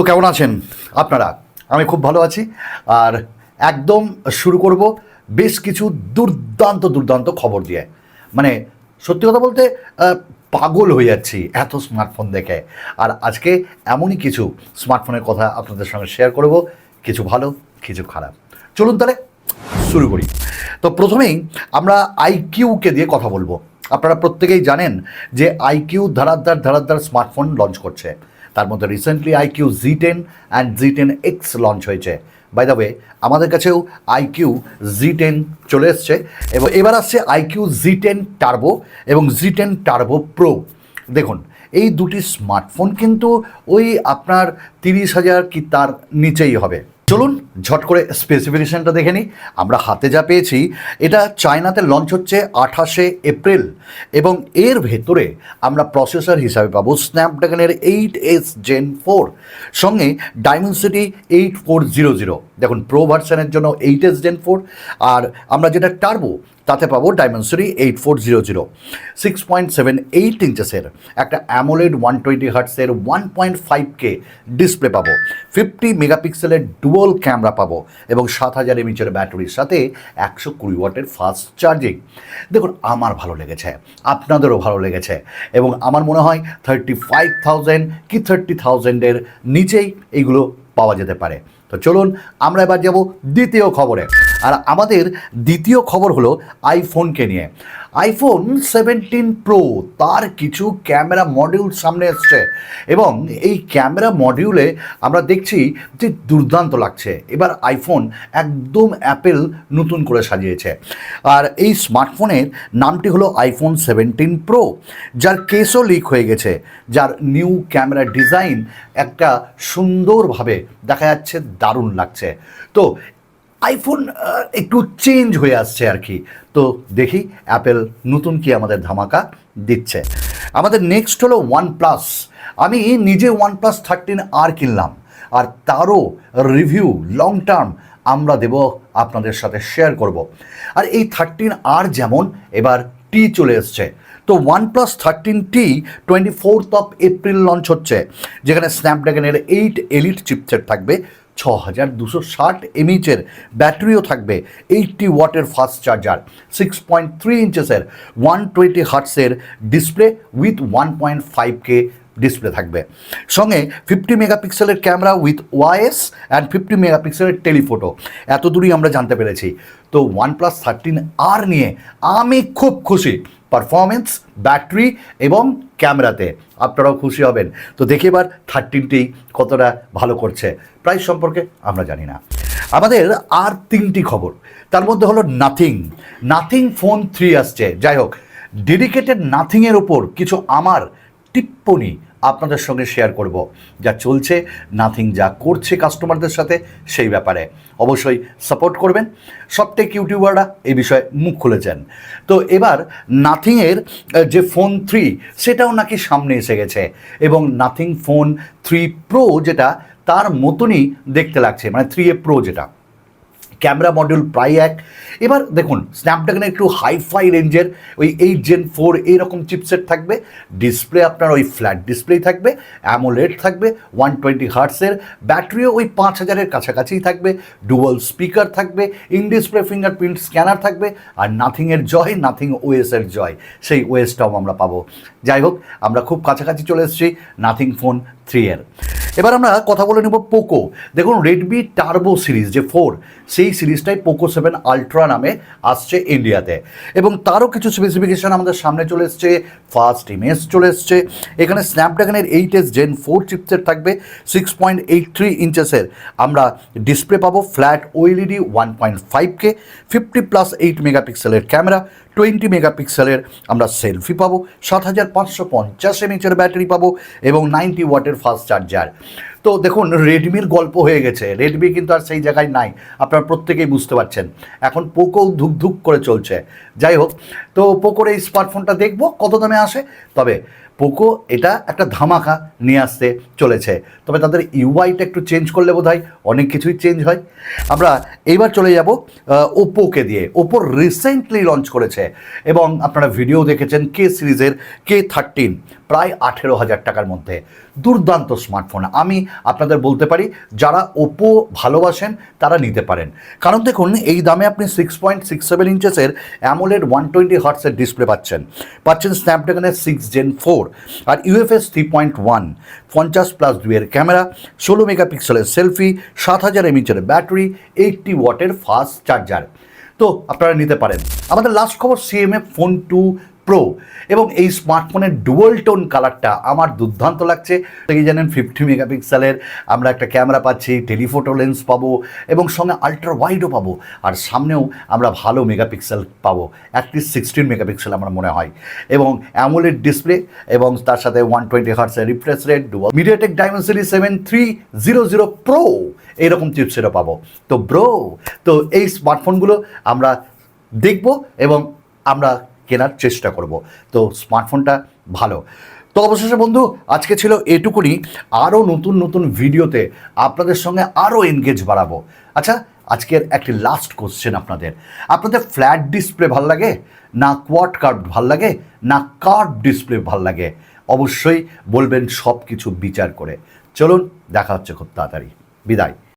তো কেমন আছেন আপনারা? আমি খুব ভালো আছি। আর একদম শুরু করব বেশ কিছু দুর্দান্ত দুর্দান্ত খবর দিয়ে। মানে সত্যি কথা বলতে পাগল হয়ে যাচ্ছি এত স্মার্টফোন দেখে। আর আজকে এমনই কিছু স্মার্টফোনের কথা আপনাদের সঙ্গে শেয়ার করব। কিছু ভালো, কিছু খারাপ। চলুন তাহলে শুরু করি। তো প্রথমেই আমরা আইকিউকে দিয়ে কথা বলব। আপনারা প্রত্যেকেই জানেন যে আইকিউ ধারাদ্দার ধারাদ্দার স্মার্টফোন লঞ্চ করছে। তার মধ্যে recently iQOO Z ten and Z ten X launch হয়েছে। বাই দ্য ওয়ে আমাদের কাছেও আইকিউ জি টেন চলে এসছে এবং এবার আসছে আইকিউ জি টেন টার্বো এবং জি টেন টার্বো প্রো দেখুন, এই দুটি স্মার্টফোন কিন্তু ওই আপনার তিরিশ হাজার কি তার নিচেই হবে। চলুন ঝট করে স্পেসিফিকেশনটা দেখে নিই। আমরা হাতে যা পেয়েছি, এটা চায়নাতে লঞ্চ হচ্ছে আঠাশে এপ্রিল এবং এর ভেতরে আমরা প্রসেসর হিসাবে পাবো স্ন্যাপড্রাগনের এইট এস জেন ফোর সঙ্গে Dimensity eight four zero zero দেখুন প্রো ভার্সানের জন্য এইট এস জেন ফোর আর আমরা যেটা টার্বো তাতে পাবো Dimensity eight four zero zero six point seven eight ইঞ্চেসের একটা AMOLED one twenty হার্টসের one point five K display পাবো। ফিফটি মেগাপিক্সেলের ডুয়াল ক্যামেরা পাবো এবং সাত হাজার এমএচের ব্যাটারির সাথে একশো কুড়ি ওয়াটের ফাস্ট চার্জিং দেখুন, আমার ভালো লেগেছে, আপনাদেরও ভালো লেগেছে এবং আমার মনে হয় থার্টি ফাইভ থাউজেন্ড কি থার্টি থাউজেন্ডের নিচেই এইগুলো পাওয়া যেতে পারে। তো চলুন, আমরা এবার যাব দ্বিতীয় খবরে। আর আমাদের দ্বিতীয় খবর হলো আইফোনকে নিয়ে। আইফোন সেভেন্টিন প্রো, তার কিছু ক্যামেরা মডিউল সামনে এসছে এবং এই ক্যামেরা মডিউলে আমরা দেখছি যে দুর্দান্ত লাগছে। এবার আইফোন একদম অ্যাপেল নতুন করে সাজিয়েছে। আর এই স্মার্টফোনের নামটি হলো আইফোন সেভেন্টিন প্রো, যার কেসও লিক হয়ে গেছে, যার নিউ ক্যামেরা ডিজাইন একটা সুন্দরভাবে দেখা যাচ্ছে দারুণ লাগছে। তো আইফোন একটু চেঞ্জ হয়ে আসছে আর কি। তো দেখি অ্যাপেল নতুন কি আমাদের ধামাকা দিচ্ছে। আমাদের নেক্সট হলো ওয়ান প্লাস আমি নিজে ওয়ান প্লাস থার্টিন আর কিনলাম। আর তারও রিভিউ লং টার্ম আমরা দেব, আপনাদের সাথে শেয়ার করব। আর এই থার্টিন আর যেমন, এবার টি চলে এসছে। তো OnePlus thirteen T twenty fourth of April launch হচ্ছে। যেখানে স্ন্যাপড্রাগনের এইট এলিট চিপসেট থাকবে। ছ হাজার দুশো ষাট এমএইচের ব্যাটারিও থাকবে এইটটি ওয়াটের fast charger, six point three ইঞ্চেসের one twenty হার্টসের display with one point five K display থাকবে। সঙ্গে ফিফটি মেগাপিক্সেলের camera with OIS and fifty মেগাপিক্সেলের টেলিফোটো। এত দূরই আমরা জানতে পেরেছি। তো ওয়ান প্লাস থার্টিন আর নিয়ে আমি খুব খুশি। পারফরমেন্স ব্যাটারি এবং ক্যামেরাতে। আপনারাও খুশি হবেন। তো দেখে এবার থার্টিনটি কতটা ভালো করছে। প্রাইস সম্পর্কে আমরা জানি না। আমাদের আর তিনটি খবর। তার মধ্যে হলো নাথিং নাথিং ফোন থ্রি আসছে। যাই হোক ডেডিকেটেড নাথিংয়ের ওপর কিছু আমার টিপ্পণী আপনাদের সঙ্গে শেয়ার করব। যা চলছে নাথিং যা করছে কাস্টমারদের সাথে, সেই ব্যাপারে। অবশ্যই সাপোর্ট করবেন। সবটেক ইউটিউবাররা এই বিষয়ে মুখ খুলেছেন। তো এবার নাথিংয়ের যে ফোন থ্রি সেটাও নাকি সামনে এসে গেছে। এবং নাথিং ফোন থ্রি প্রো যেটা, তার মতনই দেখতে লাগছে। মানে থ্রি এ প্রো যেটা। ক্যামেরা মডিউল প্রায় এক। এবার দেখুন স্ন্যাপড্রাগনের একটু হাইফাই রেঞ্জের ওই এইট জেন ফোর এইরকম চিপসেট থাকবে। ডিসপ্লে আপনার ওই ফ্ল্যাট ডিসপ্লেই থাকবে অ্যামোলেড থাকবে ওয়ান টোয়েন্টি হার্টসের ব্যাটারিও ওই পাঁচ হাজারের কাছাকাছিই থাকবে। ডুয়াল স্পিকার থাকবে ইন ডিসপ্লে ফিঙ্গারপ্রিন্ট স্ক্যানার থাকবে, আর নাথিংয়ের জয় নাথিং ওএসের জয়। সেই ওএসটাও আমরা পাবো। যাই হোক, আমরা খুব কাছাকাছি চলে এসেছি নাথিং ফোন থ্রি এর। এবার আমরা কথা বলে নেব পোকো। দেখুন রেডমি টার্বো সিরিজ যে ফোর সেই সিরিজটাই পোকো সেভেন আলট্রা নামে আসছে ইন্ডিয়াতে এবং তারও কিছু স্পেসিফিকেশান আমাদের সামনে চলে এসছে ফার্স্ট ইমেজ চলে এসছে। এখানে স্ন্যাপড্রাগনের এইট এস জেন ফোর চিপসের থাকবে সিক্স পয়েন্ট এইট থ্রি ইঞ্চেসের আমরা ডিসপ্লে পাবো flat OLED one point five K fifty plus eight মেগাপিক্সেলের ক্যামেরা টোয়েন্টি মেগাপিক্সেলের আমরা সেলফি পাবো, সাত হাজার পাঁচশো পঞ্চাশ এমএচের ব্যাটারি পাবো এবং নাইনটি ওয়াটের ফাস্ট চার্জার। তো দেখুন রেডমির গল্প হয়ে গেছে রেডমি কিন্তু আর সেই জায়গায় নাই, আপনারা প্রত্যেকেই বুঝতে পারছেন। এখন পোকো ধুক ধুক করে চলছে। যাই হোক, তো পোকোর এই স্মার্টফোনটা দেখব, কত দামে আসে? তবে পোকো এটা একটা ধামাকা নিয়ে আসতে চলেছে। তবে তাদের ইউআইটা একটু চেঞ্জ করলে বোধ অনেক কিছুই চেঞ্জ হয়। আমরা এইবার চলে যাব ওপোকে দিয়ে। ওপো রিসেন্টলি লঞ্চ করেছে এবং আপনারা ভিডিও দেখেছেন কে সিরিজের কে থার্টিন প্রায় আঠেরো হাজার টাকার মধ্যে। দুর্দান্ত স্মার্টফোন আমি আপনাদের বলতে পারি, যারা ওপো ভালোবাসেন, তারা নিতে পারেন। কারণ দেখুন, এই দামে আপনি সিক্স পয়েন্ট সিক্স সেভেন ইঞ্চেসের অ্যামোলেড ওয়ান টোয়েন্টি হার্টসের ডিসপ্লে পাচ্ছেন। পাচ্ছেন স্ন্যাপড্রাগনের সিক্স জেন ফোর আর ইউএফএস থ্রি পয়েন্ট ওয়ান পঞ্চাশ প্লাস দুইয়ের ক্যামেরা ষোলো মেগাপিক্সেলের সেলফি সাত হাজার এমএচের ব্যাটারি এইটটি ওয়াটের ফাস্ট চার্জার তো আপনারা নিতে পারেন। আমাদের লাস্ট খবর সিএমএ ফোন টু প্রো এবং এই স্মার্টফোনের ডুয়াল টোন কালারটা আমার দুর্দান্ত লাগছে। কি জানেন ফিফটি মেগাপিক্সেলের আমরা একটা ক্যামেরা পাচ্ছি টেলিফোটো লেন্স পাবো এবং সঙ্গে আলট্রা ওয়াইডও পাবো। আর সামনেও আমরা ভালো মেগাপিক্সেল পাবো। অ্যাটলিস্ট সিক্সটিন মেগাপিক্সেল আমার মনে হয়। এবং অ্যামোলেড ডিসপ্লে এবং তার সাথে one twenty হার্টসের refresh rate dual MediaTek Dimensity seven three zero zero pro এইরকম চিপসেটও পাবো। তো ব্রো তো এই স্মার্টফোনগুলো আমরা দেখব এবং আমরা কেনার চেষ্টা করব। তো স্মার্টফোনটা ভালো। তো অবশেষে বন্ধু, আজকে ছিল এটুকুনি। আরও নতুন নতুন ভিডিওতে আপনাদের সঙ্গে আরও এনগেজ বাড়াবো। আচ্ছা আজকের একটি লাস্ট কোশ্চেন আপনাদের। আপনাদের ফ্ল্যাট ডিসপ্লে ভালো লাগে? না কোয়াড কার্ড ভালো লাগে? না কার্ড ডিসপ্লে ভালো লাগে? অবশ্যই বলবেন সব কিছু বিচার করে। চলুন, দেখা হচ্ছে খুব তাড়াতাড়ি। বিদায়।